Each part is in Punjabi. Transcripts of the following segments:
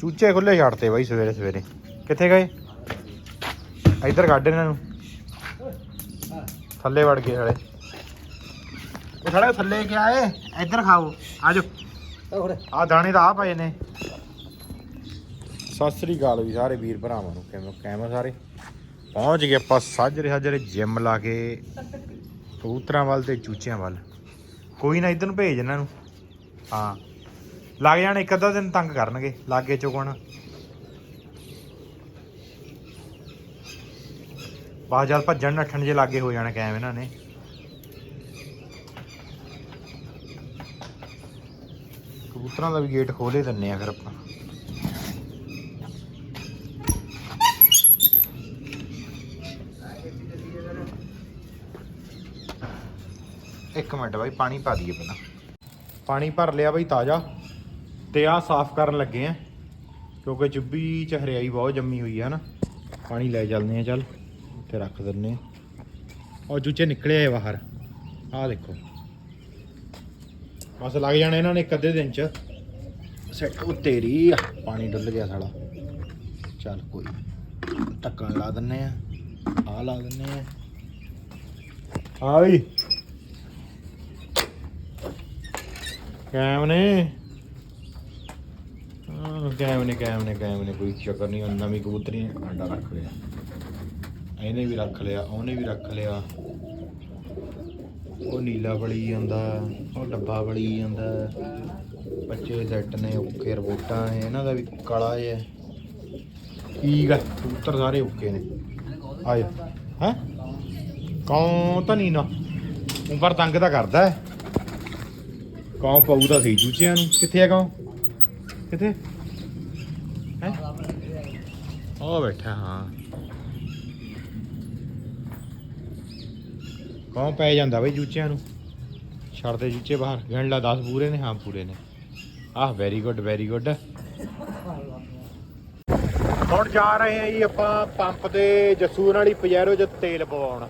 ਚੂਚੇ ਖੁੱਲੇ ਛੱਡਤੇ ਬਾਈ ਸਵੇਰੇ ਸਵੇਰੇ। ਕਿੱਥੇ ਗਏ? ਇੱਧਰ ਕੱਢ ਇਹਨਾਂ ਨੂੰ। ਥੱਲੇ ਵੜ ਗਏ ਸਾਲੇ ਉਹ ਸਾਲੇ ਥੱਲੇ ਕਿਆ ਏ? ਇੱਧਰ ਖਾਓ। ਆਜੋ ਆ ਦਾਣੇ ਤਾਂ ਆ ਪਏ ਨੇ। ਸਤਿ ਸ੍ਰੀ ਅਕਾਲ ਵੀ ਸਾਰੇ ਵੀਰ ਭਰਾਵਾਂ ਨੂੰ। ਕਿਵੇਂ ਕਿਵੇਂ ਸਾਰੇ? ਪਹੁੰਚ ਗਏ ਆਪਾਂ ਸਾਜਰੇ ਸਾਜਰੇ ਜਿਮ ਲਾ ਕੇ। ਕਬੂਤਰਾਂ ਵੱਲ ਤੇ ਚੂਚਿਆਂ ਵੱਲ। ਕੋਈ ਨਾ ਇੱਧਰ ਨੂੰ ਭੇਜ ਇਹਨਾਂ ਨੂੰ। ਹਾਂ। ਲੱਗ ਜਾਣ, ਇੱਕ ਅੱਧਾ ਦਿਨ ਤੰਗ ਕਰਨਗੇ, ਲਾਗੇ ਚੁਗਣ। ਬਾਹਰ ਜਦ ਭੱਜਣ ਨੱਠਣ ਜੇ ਲਾਗੇ ਹੋ ਜਾਣਾ ਕੈਮ ਇਹਨਾਂ ਨੇ। ਕਬੂਤਰਾਂ ਦਾ ਵੀ ਗੇਟ ਖੋਲੇ ਦਿੰਨੇ ਆ ਫਿਰ ਆਪਾਂ। ਇੱਕ ਮਿੰਟ ਬਾਈ, ਪਾਣੀ ਪਾ ਦਈਏ ਪਹਿਲਾਂ। ਪਾਣੀ ਭਰ ਲਿਆ ਬਾਈ ਤਾਜ਼ਾ। ਤੇ ਆਹ ਸਾਫ਼ ਕਰਨ ਲੱਗੇ ਆ, ਕਿਉਂਕਿ ਚੁੱਭੀ ਚ ਹਰਿਆਈ ਬਹੁਤ ਜੰਮੀ ਹੋਈ ਹੈ ਨਾ। ਪਾਣੀ ਲੈ ਚੱਲਦੇ ਆ, ਚੱਲ। ਉੱਥੇ ਰੱਖ ਦਿੰਨੇ ਆ। ਉਹ ਚੂਚੇ ਨਿਕਲੇ ਆ ਬਾਹਰ। ਆਹ ਦੇਖੋ। ਬਸ ਲੱਗ ਜਾਣਾ ਇਹਨਾਂ ਨੇ ਇੱਕ ਅੱਧੇ ਦਿਨ ਚ। ਸੈੱਟ ਉਹ ਤੇਰੀ ਪਾਣੀ ਡੁੱਲ ਗਿਆ ਸਾਲਾ। ਚੱਲ ਕੋਈ ਨੀ। ਢੱਕਣ ਲਾ ਦਿੰਨੇ ਆ। ਆਹ ਲਾ ਦਿੰਨੇ ਆ। ਆ ਬਈ ਕੈਮ ਨੇ। ਹਾਂ ਕੈਮ ਨੇ ਕੈਮ ਨੇ ਕੈਮ ਨੇ, ਕੋਈ ਚੱਕਰ ਨਹੀਂ ਨਵੀਂ ਕਬੂਤਰੀ ਨੇ, ਆਂਡਾ ਰੱਖ ਲਿਆ। ਇਹਨੇ ਵੀ ਰੱਖ ਲਿਆ, ਉਹਨੇ ਵੀ ਰੱਖ ਲਿਆ। ਉਹ ਨੀਲਾ ਬੜੀ ਜਾਂਦਾ, ਉਹ ਡੱਬਾ ਬੜੀ ਜਾਂਦਾ। ਬੱਚੇ ਸੈੱਟ ਨੇ ਓਕੇ ਰਿਪੋਰਟਾਂ ਨੇ, ਇਹਨਾਂ ਦਾ ਵੀ ਕਾਲਾ ਹੈ ਠੀਕ ਹੈ ਕਬੂਤਰ ਸਾਰੇ ਓਕੇ ਨੇ। ਆਏ ਹੈ? ਕੌਂ ਤਾਂ ਨਹੀਂ ਨਾ। ਉੱਪਰ ਤੰਗ ਤਾਂ ਕਰਦਾ ਹੈ। ਕੌਂ ਪਊ ਤਾਂ ਸੀ ਚੂਚਿਆਂ ਨੂੰ। ਕਿੱਥੇ ਆ ਕੌਂ? ਕਿੱਥੇ ਹੈ ਉਹ ਬੈਠਾ, ਹਾਂ। ਕੌਣ ਪੈ ਜਾਂਦਾ ਬਈ ਜੂਚਿਆਂ ਨੂੰ? ਛੱਡਦੇ ਚੂਚੇ ਬਾਹਰ। ਗਿਣ ਲਾ 10 ਪੂਰੇ ਨੇ, ਹਾਂ, ਪੂਰੇ ਨੇ। ਆਹ ਵੈਰੀ ਗੁੱਡ ਵੈਰੀ ਗੁੱਡ ਹੁਣ ਜਾ ਰਹੇ ਹਾਂ ਜੀ ਆਪਾਂ ਪੰਪ ਤੇ ਜਸੂਰ ਵਾਲੀ ਪਜੈਰੋ 'ਚ ਤੇਲ ਪਵਾਉਣ।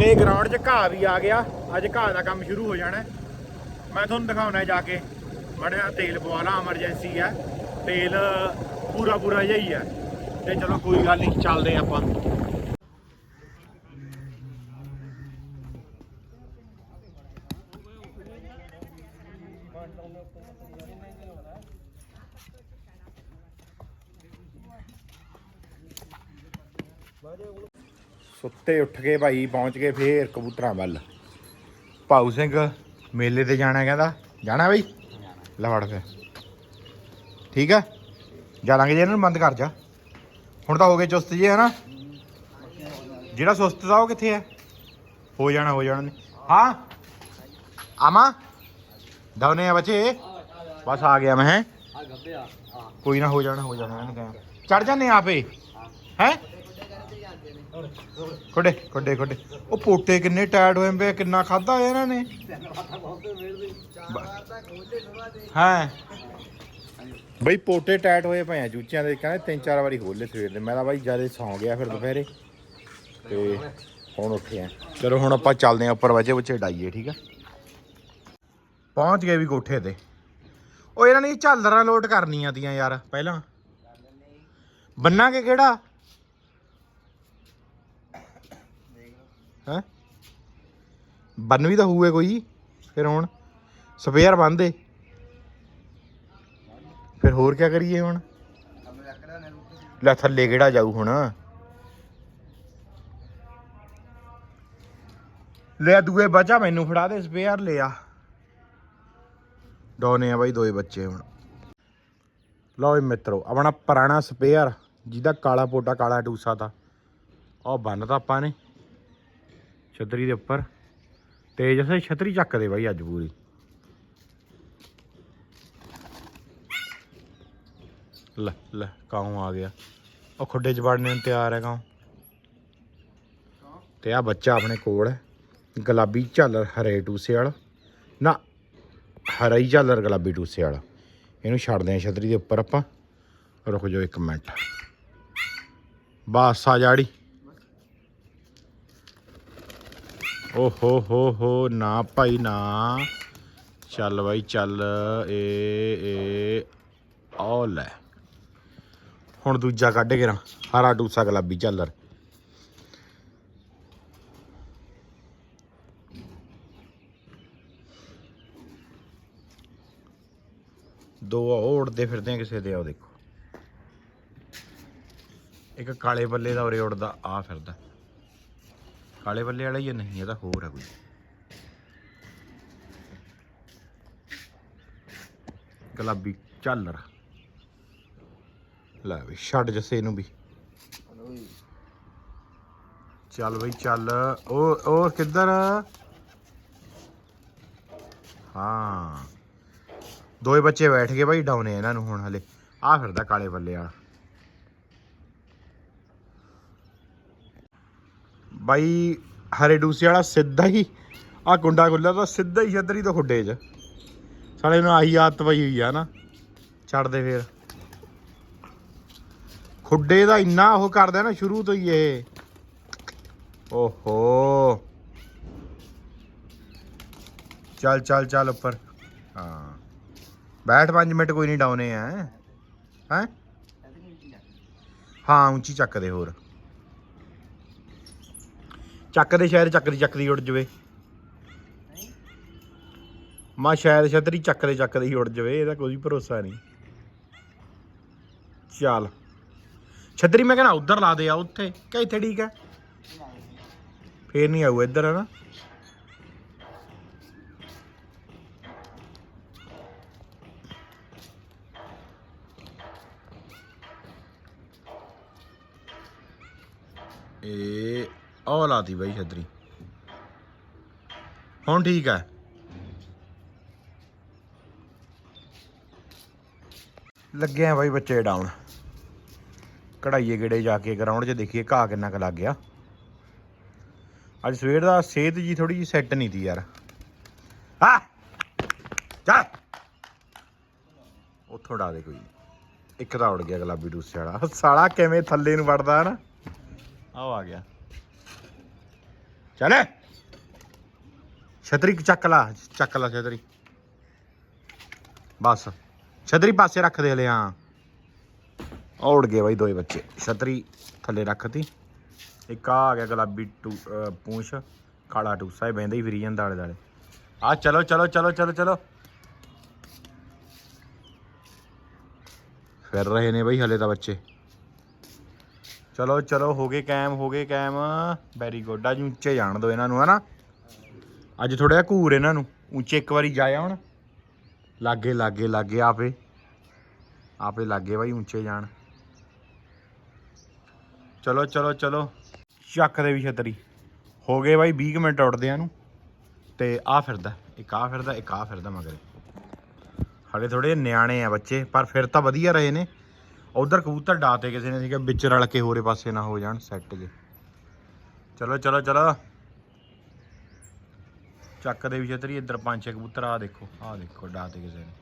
ਤੇ ਗਰਾਊਂਡ 'ਚ ਘਾਹ ਵੀ ਆ ਗਿਆ। ਅੱਜ ਘਾਹ ਦਾ ਕੰਮ ਸ਼ੁਰੂ ਹੋ ਜਾਣਾ ਮੈਂ ਤੁਹਾਨੂੰ ਦਿਖਾਉਣਾ ਜਾ ਕੇ। ਮੜਿਆ ਤੇਲ ਪਵਾ ਲਾ ਐਮਰਜੈਂਸੀ ਹੈ। ਤੇਲ ਪੂਰਾ ਪੂਰਾ ਜਿਹਾ ਹੀ ਹੈ। ਤੇ ਚਲੋ ਕੋਈ ਗੱਲ ਨਹੀਂ, ਚੱਲਦੇ ਆਪਾਂ। ਸੁੱਤੇ ਉੱਠ ਕੇ ਭਾਈ, ਪਹੁੰਚ ਗਏ ਫੇਰ ਕਬੂਤਰਾਂ ਵੱਲ। ਭਾਊ ਸਿੰਘ, ਮੇਲੇ ਤੇ ਜਾਣਾ ਕਹਿੰਦਾ। ਜਾਣਾ ਬਈ? ਲੈ ਫੜ ਫੇ ਠੀਕ ਹੈ ਜਾਲਾਂਗੇ ਜੇ ਇਹਨਾਂ ਨੂੰ ਬੰਦ ਕਰ ਜਾ। ਹੁਣ ਤਾਂ ਹੋ ਗਏ ਚੁਸਤ ਜੇ ਹਨਾ? ਜਿਹੜਾ ਸੁਸਤ ਦਾ ਉਹ ਕਿੱਥੇ ਹੈ? ਹੋ ਜਾਣਾ ਹੋ ਜਾਣਾ। ਹਾਂ? ਆਮਾ? ਦਵਨੇ ਆ ਬੱਚੇ। ਬਸ ਆ ਗਿਆ ਮੈਂ ਹੈਂ। ਕੋਈ ਨਾ ਹੋ ਜਾਣਾ ਹੋ ਜਾਣਾ ਇਹਨੇ ਕਹਿਆ ਚੜ ਜਾਂਦੇ ਆਪੇ। ਹੈ? ਖੋਡੇ ਖੋਡੇ ਖੋਡੇ। ਉਹ ਪੋਟੇ ਕਿੰਨੇ ਟਾਇਰਡ ਹੋਏ ਪਏ ਕਿੰਨਾ ਖਾਦਾ ਇਹਨਾਂ ਨੇ। ਹਾਂ? ਬਈ ਪੋਟੇ ਟਾਇਟ ਹੋਏ ਪਏ ਆ ਚੂਚਿਆਂ ਦੇ ਕਹਿੰਦੇ ਤਿੰਨ ਚਾਰ ਵਾਰੀ ਖੋਲੇ ਸਵੇਰ ਦੇ। ਮੈਂ ਤਾਂ ਬਾਈ ਜ਼ਿਆਦਾ ਸੌਂ ਗਿਆ ਫਿਰ ਦੁਪਹਿਰੇ। ਤੇ ਹੁਣ ਉੱਠਿਆ ਚਲੋ ਹੁਣ ਆਪਾਂ ਚੱਲਦੇ ਆ ਉੱਪਰ, ਵਜੇ ਬੱਚੇ ਡਾਈਏ, ਠੀਕ ਆ? ਪਹੁੰਚ ਗਏ ਵੀ ਕੋਠੇ ਤੇ। ਉਹ ਇਹਨਾਂ ਨੇ ਝਾਲਰਾਂ ਲੋਡ ਕਰਨੀਆਂ ਤੀਆਂ ਯਾਰ, ਪਹਿਲਾਂ। ਬੰਨਾਂਗੇ ਕਿਹੜਾ? ਹੈ? ਬੰਨ ਵੀ ਤਾਂ ਹੋਊਗਾ ਕੋਈ, ਫਿਰ ਹੁਣ। ਸਪੇਅਰ ਬੰਨਦੇ ਫਿਰ ਹੋਰ ਕੀ ਕਰੀਏ ਹੁਣ? ਲੈ ਥੱਲੇ ਕਿਹੜਾ ਜਾਊ ਹੁਣ? ਲੈ ਦੂਏ ਬਚਾ ਮੈਨੂੰ ਫੜਾ ਦੇ ਸਪੇਅਰ ਲਿਆ। ਡੋਨੇ ਆ ਬਾਈ ਦੋਏ ਬੱਚੇ ਹੁਣ। ਲਓ ਵੀ ਮਿੱਤਰੋ, ਆਪਣਾ ਪੁਰਾਣਾ ਸਪੇਅਰ ਜਿਹਦਾ ਕਾਲਾ ਪੋਟਾ ਕਾਲਾ ਟੂਸਾ ਤਾ। ਉਹ ਬੰਨਤਾ ਆਪਾਂ ਨੇ, ਛਤਰੀ ਦੇ ਉੱਪਰ। ਤੇ ਜਿਵੇਂ ਛਤਰੀ ਚੱਕਦੇ ਬਾਈ ਅੱਜ ਪੂਰੀ। ਲੈ ਲੈ ਕਾਉਂ ਆ ਗਿਆ? ਉਹ ਖੁੱਡੇ 'ਚ ਵੜਨੇ ਨੂੰ ਤਿਆਰ ਹੈ ਕਾਉਂ ਤੇ ਆ ਬੱਚਾ ਆਪਣੇ ਕੋਲ ਹੈ। ਗੁਲਾਬੀ ਝਾਲਰ ਹਰੇ ਟੂਸੇ ਵਾਲਾ। ਨਾ ਹਰਾਈ ਹੀ ਝਾਲਰ ਗੁਲਾਬੀ ਟੂਸੇ ਵਾਲਾ। ਇਹਨੂੰ ਛੱਡਦੇ ਆ ਛਤਰੀ ਦੇ ਉੱਪਰ ਆਪਾਂ। ਰੁਕ ਜਾਓ ਇੱਕ ਮਿੰਟ। ਬਸ ਆ ਜਾੜੀ। ਓ ਹੋ ਹੋ ਹੋ, ਨਾ ਭਾਈ, ਨਾ। ਚੱਲ ਬਾਈ, ਚੱਲ। ਏ ਏ ਉਹ ਲੈ। ਹੁਣ ਦੂਜਾ ਕੱਢ ਕੇ ਰਾਂ ਹਰਾ ਟੂਸਾ ਗੁਲਾਬੀ ਝਾਲਰ ਦੋ ਉਹ ਉੜਦੇ ਫਿਰਦੇ ਆ ਕਿਸੇ ਦੇ ਆਓ ਦੇਖੋ। ਇੱਕ ਕਾਲੇ ਬੱਲੇ ਦਾ ਉਰੇ ਉੜਦਾ ਆ ਫਿਰਦਾ। ਕਾਲੇ ਬੱਲੇ ਵਾਲਾ ਹੀ ਆ, ਨਹੀਂ ਇਹਦਾ ਹੋਰ ਆ ਕੋਈ। ਗੁਲਾਬੀ ਝਾਲਰ ਲੈ ਵੀ, ਛੱਡ ਜਸੇ ਨੂੰ ਵੀ। ਚੱਲ ਬਈ, ਚੱਲ। ਉਹ ਉਹ ਕਿੱਧਰ? ਹਾਂ। ਦੋਏ ਬੱਚੇ ਬੈਠ ਗਏ ਬਾਈ ਡਾਉਨੇ ਇਹਨਾਂ ਨੂੰ ਹੁਣ ਹਲੇ। ਆ ਫਿਰਦਾ ਕਾਲੇ ਬੱਲੇ ਵਾਲਾ। ਬਾਈ, ਹਰੇ ਡੂਸੇ ਵਾਲਾ ਸਿੱਧਾ ਹੀ ਆ ਕੁੰਡਾ ਗੁੱਲਾ ਤਾਂ ਸਿੱਧਾ ਹੀ ਛੱਤਰੀ ਤੋਂ ਖੁੱਡੇ 'ਚ। ਸਾਲੇ ਨੂੰ ਆਹੀ ਆਦਤ ਪਈ ਹੋਈ ਆ ਨਾ। ਛੱਡਦੇ ਫੇਰ। ਖੁੱਡੇ ਦਾ ਇੰਨਾ ਉਹ ਕਰਦਾ ਨਾ ਸ਼ੁਰੂ ਤੋਂ ਹੀ ਇਹ। ਓਹੋ। ਚੱਲ ਚੱਲ ਚੱਲ ਉੱਪਰ। ਹਾਂ। ਬੈਠ 5 ਮਿੰਟ, ਕੋਈ ਨਹੀਂ ਡਾਉਨੇ ਆ। ਹੈ? ਹਾਂ, ਉੱਚੀ ਚੱਕਦੇ ਹੋਰ। ਚੱਕਦੇ ਸ਼ਾਇਦ ਚੱਕਦੀ ਚੱਕਦੀ ਉੱਡ ਜਵੇ। ਮਾ ਸ਼ਾਇਦ ਛਤਰੀ ਚੱਕਦੇ ਚੱਕਦੇ ਹੀ ਉੱਡ ਜਵੇ, ਇਹਦਾ ਕੋਈ ਭਰੋਸਾ ਨਹੀਂ। ਚੱਲ। ਛਤਰੀ ਮੈਂ ਕਹਿੰਦਾ ਉਧਰ ਲਾ ਦੇ ਆ ਉੱਥੇ। ਕਿ ਇੱਥੇ ਠੀਕ ਹੈ? ਫੇਰ ਨਹੀਂ ਆਊ ਇੱਧਰ ਹੈ ਨਾ ਇਹ ਉਹ ਲਾਤੀ ਬਾਈ ਛਤਰੀ। ਹੁਣ ਠੀਕ ਹੈ। ਲੱਗਿਆ ਬਾਈ ਬੱਚੇ ਡਾਊਨ ਕਢਾਈਏ ਗੇੜੇ ਜਾ ਕੇ ਗਰਾਊਂਡ 'ਚ ਦੇਖੀਏ ਘਾਹ ਕਿੰਨਾ ਕੁ ਲੱਗ ਗਿਆ। ਅੱਜ ਸਵੇਰ ਦਾ ਸਿਹਤ ਜੀ ਥੋੜੀ ਜੀ ਸੈੱਟ ਨਹੀਂ ਤੀ ਯਾਰ। ਆ! ਚੱਲ! ਉੱਥੋਂ ਡਾ ਦੇ ਕੋਈ। ਇੱਕ ਤਾਂ ਉੜ ਗਿਆ ਗੁਲਾਬੀ ਡੂਸੇ ਵਾਲਾ। ਸਾਲਾ ਕਿਵੇਂ ਥੱਲੇ ਨੂੰ ਵੜਦਾ ਨਾ ਆਹ ਆ ਗਿਆ। ਚੱਲ ਛਤਰੀ ਚੱਕ ਲਾ ਚੱਕ ਲਾ ਛਤਰੀ। ਬਸ। ਛਤਰੀ ਪਾਸੇ ਰੱਖ ਦੇ ਹਲੇ ਉੜ ਗਏ ਬਾਈ ਦੋਏ ਬੱਚੇ। ਛਤਰੀ ਥੱਲੇ ਰੱਖਤੀ। ਇੱਕ ਆ ਆ ਗਿਆ ਗੁਲਾਬੀ ਟੂ ਪੂੰਛ, ਕਾਲਾ ਟੂਸਾ, ਇਹ ਬੈਂਦਾ ਹੀ ਫਿਰੀ ਜਾਂਦਾ ਆਲੇ ਦਾਲੇ ਆ ਚਲੋ ਚਲੋ ਚਲੋ ਚਲੋ ਚਲੋ। ਫਿਰ ਰਹੇ ਨੇ ਬਈ ਹਲੇ ਤਾਂ ਬੱਚੇ। ਚਲੋ ਚਲੋ, ਹੋ ਗਏ ਕੈਮ ਹੋ ਗਏ ਕੈਮ ਵੈਰੀ ਗੁੱਡ ਅੱਜ ਉੱਚੇ ਜਾਣ ਦੋ ਇਹਨਾਂ ਨੂੰ, ਹਨਾ? ਅੱਜ ਥੋੜਾ ਜਿਹਾ ਘੂਰ ਇਹਨਾਂ ਨੂੰ। ਉੱਚੇ ਇੱਕ ਵਾਰੀ ਜਾਇਆ ਹੁਣ। ਲਾਗੇ ਲਾਗੇ ਲਾਗੇ ਆਪੇ। ਆਪੇ ਲਾਗੇ ਬਾਈ, ਉੱਚੇ ਜਾਣ। ਚਲੋ ਚਲੋ ਚਲੋ। ਚੱਕ ਦੇ ਵੀ ਛਤਰੀ। ਹੋ ਗਏ ਬਾਈ 20 ਕੁ ਮਿੰਟ ਉੱਡਦਿਆਂ ਨੂੰ। ਤੇ ਆ ਫਿਰਦਾ, ਇੱਕ ਆ ਫਿਰਦਾ, ਇੱਕ ਆ ਫਿਰਦਾ ਮਗਰ। ਹਲੇ ਥੋੜੇ ਨਿਆਣੇ ਆ ਬੱਚੇ, ਪਰ ਫਿਰ ਤਾਂ ਵਧੀਆ ਰਹੇ ਨੇ। ਉਧਰ ਕਬੂਤਰ ਡਾਤੇ ਕਿਸੇ ਨੇ, ਸੀਗਾ ਵਿੱਚ ਰਲ ਕੇ ਹੋਰੇ ਪਾਸੇ ਨਾ ਹੋ ਜਾਣ, ਸੈੱਟ ਜੇ। ਚਲੋ ਚਲੋ ਚਲੋ। ਚੱਕ ਦੇ ਵੀ ਛਤਰੀ, ਇੱਧਰ ਪੰਜ ਛੇ ਕਬੂਤਰ ਆ ਦੇਖੋ ਆ ਦੇਖੋ ਡਾਤੇ ਕਿਸੇ ਨੇ।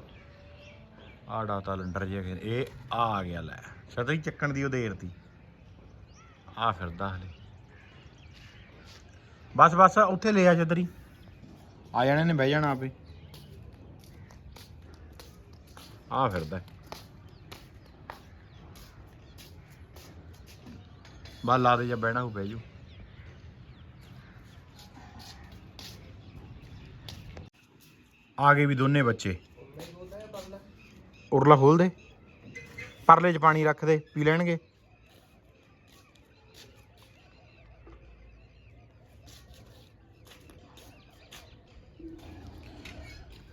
ਆ ਡਾਤਾ ਲੰਡਰ ਜਿਹਾ ਫਿਰ ਇਹ ਆ ਆ ਗਿਆ ਲੈ। ਛਤਰੀ ਚੱਕਣ ਦੀ ਉਹ ਦੇਰ ਤੀ। ਆ ਫਿਰਦਾ ਹਲੇ। ਬਸ ਬਸ ਉੱਥੇ ਲੈ ਆ ਛਤਰੀ ਆ ਜਾਣੇ ਨੇ ਬਹਿ ਜਾਣਾ ਆਪੇ। ਆ ਫਿਰਦਾ। ਬਾ ਲਾ ਦੇ ਜਾਂ ਬਹਿਣਾ ਹੋ ਬਹਿ ਜੂ ਆ ਗਏ ਵੀ ਦੋਨੇ ਬੱਚੇ। ਉਰਲਾ ਖੋਲ ਦੇ। ਪਰਲੇ 'ਚ ਪਾਣੀ ਰੱਖ ਦੇ ਪੀ ਲੈਣਗੇ।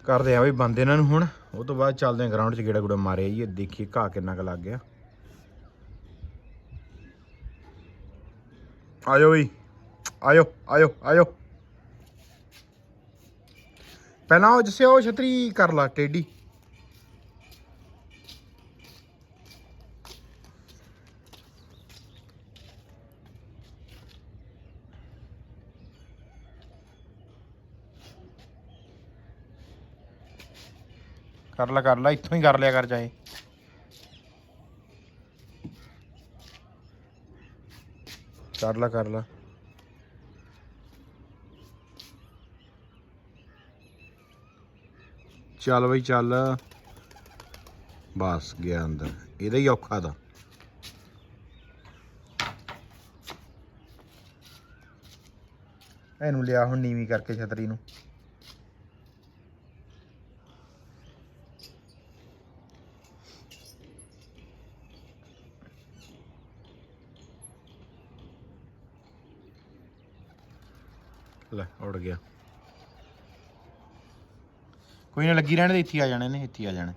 ਕਰਦੇ ਆ ਬਈ ਬੰਦ ਇਹਨਾਂ ਨੂੰ ਹੁਣ। ਉਹ ਤੋਂ ਬਾਅਦ ਚੱਲਦੇ ਆ ਗਰਾਊਂਡ 'ਚ ਗੇੜਾ ਗੁੜਾ ਮਾਰਿਆ ਜੀ। ਦੇਖੀਏ ਘਾਹ ਕਿੰਨਾ ਕੁ ਲੱਗ ਗਿਆ। ਆਇਓ ਬਈ। ਆਇਓ ਆਇਓ ਆਇਓ ਪਹਿਲਾਂ ਉਹ ਜਿਸੇ ਉਹ ਛਤਰੀ ਕਰ ਲਾ ਟੇਡੀ ਕਰ ਲਾ ਕਰ ਲਾ, ਇੱਥੋਂ ਹੀ ਕਰ ਲਿਆ ਕਰ ਚਾਹੇ। ਕਰ ਲਾ ਕਰ ਲਾ। ਚੱਲ ਬਈ, ਚੱਲ। ਬਸ ਗਿਆ ਅੰਦਰ। ਇਹਦਾ ਹੀ ਔਖਾ ਦਾ ਇਹਨੂੰ ਲਿਆ ਹੁਣ ਨੀਵੀਂ ਕਰਕੇ ਛਤਰੀ ਨੂੰ। ਲੈ ਉੜ ਗਿਆ। ਕੋਈ ਨਾ, ਲੱਗੀ ਰਹਿਣ ਦੇ, ਇੱਥੇ ਆ ਜਾਣੇ ਨੇ, ਇੱਥੇ ਆ ਜਾਣੇ।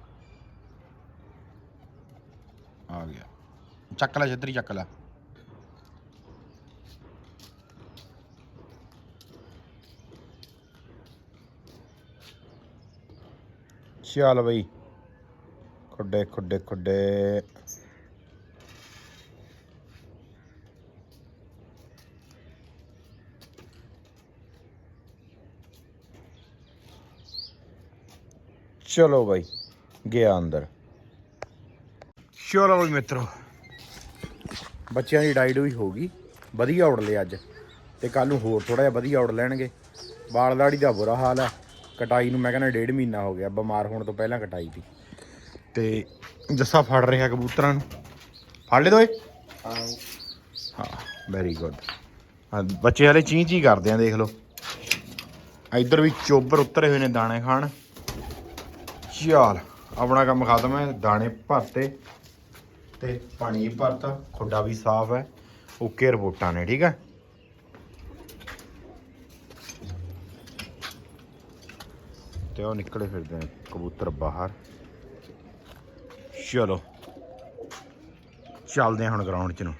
ਆ ਗਿਆ। ਚੱਕ ਲੈ, ਛਤਰੀ ਚੱਕ ਲੈ। ਚੱਲ ਬਈ। ਖੁੱਡੇ ਖੁੱਡੇ ਖੁੱਡੇ। ਚਲੋ ਬਾਈ ਗਿਆ ਅੰਦਰ। ਚਲੋ ਬਈ ਮਿੱਤਰੋ। ਬੱਚਿਆਂ ਦੀ ਡਾਈਟ ਵੀ ਹੋ ਗਈ। ਵਧੀਆ ਉੜ ਲਿਆ ਅੱਜ। ਤੇ ਕੱਲ ਨੂੰ ਹੋਰ ਥੋੜਾ ਜਿਹਾ ਵਧੀਆ ਉੜ ਲੈਣਗੇ। ਵਾਲ ਦਾੜੀ ਦਾ ਬੁਰਾ ਹਾਲ ਹੈ ਕਟਾਈ ਨੂੰ ਮੈਂ ਕਹਿੰਦਾ ਡੇਢ ਮਹੀਨਾ ਹੋ ਗਿਆ ਬਿਮਾਰ ਹੋਣ ਤੋਂ ਪਹਿਲਾਂ ਕਟਾਈ ਦੀ। ਤੇ ਜੱਸਾ ਫੜ ਰਿਹਾ ਕਬੂਤਰਾਂ ਨੂੰ। ਫੜ ਲੈ ਦੋਏ? ਹਾਂ। ਵੈਰੀ ਗੁੱਡ ਬੱਚੇ ਹਲੇ ਚੀਂ ਚੀਂ ਕਰਦੇ ਆ ਦੇਖ ਲਓ। ਇੱਧਰ ਵੀ ਚੋਬਰ ਉਤਰੇ ਹੋਏ ਨੇ ਦਾਣੇ ਖਾਣ। ਚੱਲ ਆਪਣਾ ਕੰਮ ਖਤਮ ਹੈ, ਦਾਣੇ ਭਰਤੇ ਤੇ ਪਾਣੀ ਵੀ ਭਰਤਾ, ਖੁੱਡਾ ਵੀ ਸਾਫ਼ ਹੈ, ਓਕੇ ਰਿਪੋਰਟਾਂ ਨੇ, ਠੀਕ ਹੈ? ਤੇ ਉਹ ਨਿਕਲੇ ਫਿਰਦੇ ਨੇ, ਕਬੂਤਰ ਬਾਹਰ। ਚਲੋ, ਚੱਲਦੇ ਹਾਂ ਹੁਣ ਗਰਾਊਂਡ 'ਚ ਨੂੰ।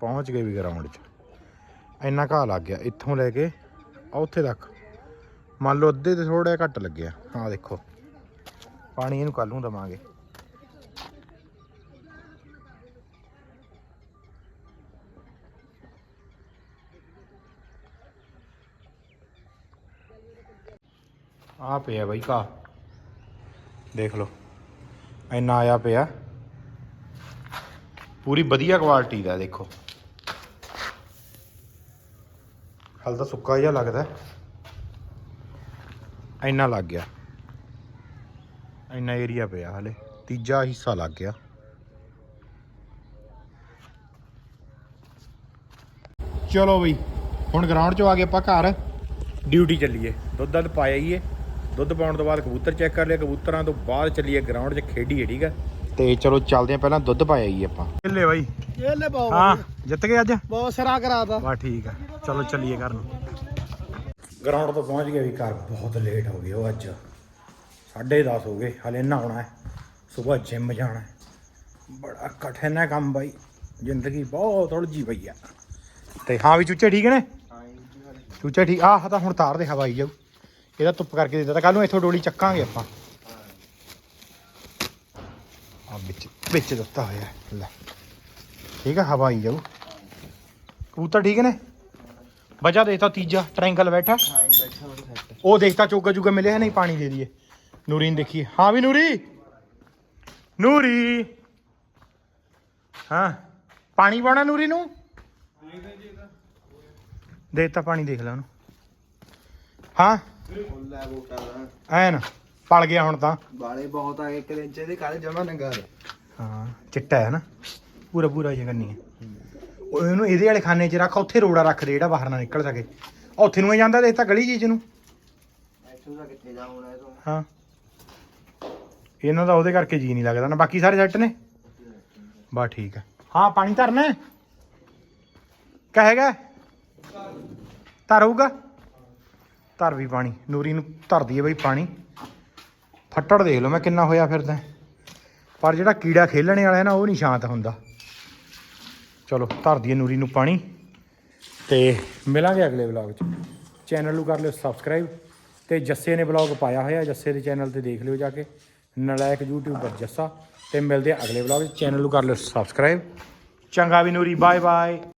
ਪਹੁੰਚ ਗਏ ਵੀ ਗਰਾਊਂਡ 'ਚ। ਇੰਨਾ ਘਾਹ ਲੱਗ ਗਿਆ, ਇੱਥੋਂ ਲੈ ਕੇ ਆ ਉੱਥੇ ਤੱਕ। ਮੰਨ ਲਓ ਅੱਧੇ ਤੇ ਥੋੜਾ ਜਿਹਾ ਘੱਟ ਲੱਗਿਆ। ਹਾਂ ਦੇਖੋ। ਪਾਣੀ ਇਹਨੂੰ ਕੱਲ ਨੂੰ ਦਵਾਂਗੇ। ਆ ਪਿਆ ਬਾਈ ਕਾ ਦੇਖ ਲਓ, ਇੰਨਾ ਆਇਆ ਪਿਆ। ਪੂਰੀ ਵਧੀਆ ਕੁਆਲਿਟੀ ਦਾ ਦੇਖੋ। ਹਲ ਤਾਂ ਸੁੱਕਾ ਜਿਹਾ ਲੱਗਦਾ। ਇੰਨਾ ਲੱਗ ਗਿਆ। ਇੰਨਾ ਏਰੀਆ ਪਿਆ ਹਲੇ। ਤੀਜਾ ਹਿੱਸਾ ਲੱਗ ਗਿਆ। ਚਲੋ ਬਈ ਹੁਣ ਗਰਾਊਂਡ 'ਚ ਆ ਗਏ ਆਪਾਂ ਘਰ। ਡਿਊਟੀ ਚੱਲੀਏ। ਦੁੱਧ ਦੱਧ ਪਾਇਆ ਹੀਏ ਦੁੱਧ ਪਾਉਣ ਤੋਂ ਬਾਅਦ ਕਬੂਤਰ ਚੈੱਕ ਕਰ ਲਿਆ। ਕਬੂਤਰਾਂ ਤੋਂ ਬਾਅਦ ਚੱਲੀਏ ਗਰਾਊਂਡ 'ਚ ਖੇਡੀਏ ਠੀਕ ਆ? ਤੇ ਚਲੋ ਚੱਲਦੇ ਆ। ਪਹਿਲਾਂ ਦੁੱਧ ਪਾਇਆ ਹੀ ਆਪਾਂ। ਚੱਲੇ ਬਾਈ। ਇਹ ਲੈ ਪਾਓ ਹਾਂ ਜਿੱਤ ਗਏ ਅੱਜ? ਬਹੁਤ ਸਰਾ ਕਰਾਤਾ। ਵਾ ਠੀਕ ਆ। ਚਲੋ ਚੱਲੀਏ ਘਰ ਨੂੰ। ਗਰਾਊਂਡ ਤੋਂ ਪਹੁੰਚ ਗਏ ਵੀ ਘਰ। ਬਹੁਤ ਲੇਟ ਹੋ ਗਏ ਉਹ ਅੱਜ। 10:30 ਹੋ ਗਏ ਹਲੇ ਨਹਾਉਣਾ ਹੈ ਸਵੇਰ ਜਿਮ ਜਾਣਾ ਹੈ। ਬੜਾ ਕਠਿਨ ਹੈ ਕੰਮ ਬਾਈ ਜ਼ਿੰਦਗੀ ਬਹੁਤ ਉਲਝੀ ਪਈ ਆ। ਤੇ ਹਾਂ ਵੀ ਚੂਚੇ ਠੀਕ ਨੇ? ਚੂਚੇ ਠੀਕ ਆਹ ਤਾਂ ਹੁਣ ਤਾਰ ਦੇ ਹਵਾਈ ਜਾਊ। ਇਹਦਾ ਧੁੱਪ ਕਰਕੇ ਦੇ ਦਿੱਤਾ ਕੱਲ ਨੂੰ ਇੱਥੋਂ ਡੋਲੀ ਚੱਕਾਂਗੇ ਆਪਾਂ। ਆ ਵਿੱਚ ਵਿੱਚ ਦਿੱਤਾ ਹੋਇਆ ਲੈ। ਠੀਕ ਆ ਹਵਾਈ ਜਾਊ। ਕਬੂਤਰ ਠੀਕ ਨੇ? ਬਚਾ ਦੇਤਾ ਤੀਜਾ ਟ੍ਰਾਇੰਗਲ ਬੈਠਾ। ਹਾਂ ਬੈਠਾ ਉਹ ਸੈੱਟ ਉਹ ਦੇਖਤਾ ਚੋਗਾ ਚੁਗਾ ਮਿਲਿਆ ਨਹੀਂ ਪਾਣੀ ਦੇ ਦਈਏ। ਨੂਰੀ ਨੂੰ ਦੇਖੀਏ। ਹਾਂ ਵੀ ਨੂਰੀ। ਨੂਰੀ। ਹਾਂ। ਪਾਣੀ ਪਾਉਣਾ ਨੂਰੀ ਨੂੰ? ਦੇਤਾ ਪਾਣੀ ਦੇਖ ਲੈ ਉਹਨੂੰ। ਹਾਂ। ਲੈ ਬੋਟਾ ਐਨ ਪਲ ਗਿਆ ਹੁਣ ਤਾਂ। ਬਾਲੇ ਬਹੁਤ ਆ ਗਏ ਇੱਕ ਦਿਨ ਚ ਇਹਦੇ ਕੱਲ ਜਮਾ ਨੰਗਾ ਹਾਂ ਚਿੱਟਾ ਹੈ ਨਾ। ਪੂਰਾ ਪੂਰਾ ਜਿਹਾ ਕੰਨੀ ਹੈ ਉਹ ਇਹਨੂੰ ਇਹਦੇ ਵਾਲੇ ਖਾਨੇ 'ਚ ਰੱਖ ਉੱਥੇ ਰੋੜਾ ਰੱਖ ਦੇ ਜਿਹੜਾ ਬਾਹਰ ਨਾ ਨਿਕਲ ਸਕੇ। ਉੱਥੇ ਨੂੰ ਹੀ ਜਾਂਦਾ ਦੇਖ ਤਾਂ ਗਲੀ ਜੀ ਚ ਨੂੰ। ਇੱਥੋਂ ਦਾ ਕਿੱਥੇ ਜਾ ਹੋਣਾ ਇਹ ਤੋਂ? ਹਾਂ। ਇਹਨਾਂ ਦਾ ਉਹਦੇ ਕਰਕੇ ਜੀ ਨਹੀਂ ਲੱਗਦਾ ਨਾ। ਬਾਕੀ ਸਾਰੇ ਸੈੱਟ ਨੇ? ਬਾ ਠੀਕ ਹੈ ਹਾਂ, ਪਾਣੀ ਧਰਨਾ ਹੈ? ਕਹੇਗਾ ਧਰ ਧਰ ਵੀ ਪਾਣੀ। ਨੂਰੀ ਨੂੰ ਧਰਦੀ ਹੈ ਬਈ ਪਾਣੀ। ਫੱਟੜ ਦੇਖ ਲਓ ਮੈਂ ਕਿੰਨਾ ਹੋਇਆ ਫਿਰਦਾ ਪਰ ਜਿਹੜਾ ਕੀੜਾ ਖੇਲਣੇ ਵਾਲਾ ਹੈ ਨਾ, ਉਹ ਨਹੀਂ ਸ਼ਾਂਤ ਹੁੰਦਾ। ਚਲੋ, ਧਰ ਦਈਏ ਨੂਰੀ ਨੂੰ ਪਾਣੀ। ਤੇ ਮਿਲਾਂਗੇ ਅਗਲੇ ਵਲੌਗ 'ਚ। ਚੈਨਲ ਨੂੰ ਕਰ ਲਿਓ ਸਬਸਕ੍ਰਾਈਬ ਤੇ ਜੱਸੇ ਨੇ ਵਲੌਗ ਪਾਇਆ ਹੋਇਆ, ਜੱਸੇ ਦੇ ਚੈਨਲ ਤੇ ਦੇਖ ਲਿਓ ਜਾ ਕੇ। ਨਲਾਇਕ ਯੂਟਿਊਬਰ ਜੱਸਾ ਤੇ ਮਿਲਦੇ ਆ ਅਗਲੇ ਵਲੌਗ 'ਚ। ਚੈਨਲ ਨੂੰ ਕਰ ਲਿਓ ਸਬਸਕ੍ਰਾਈਬ ਚੰਗਾ ਵੀ ਨੂਰੀ ਬਾਏ ਬਾਏ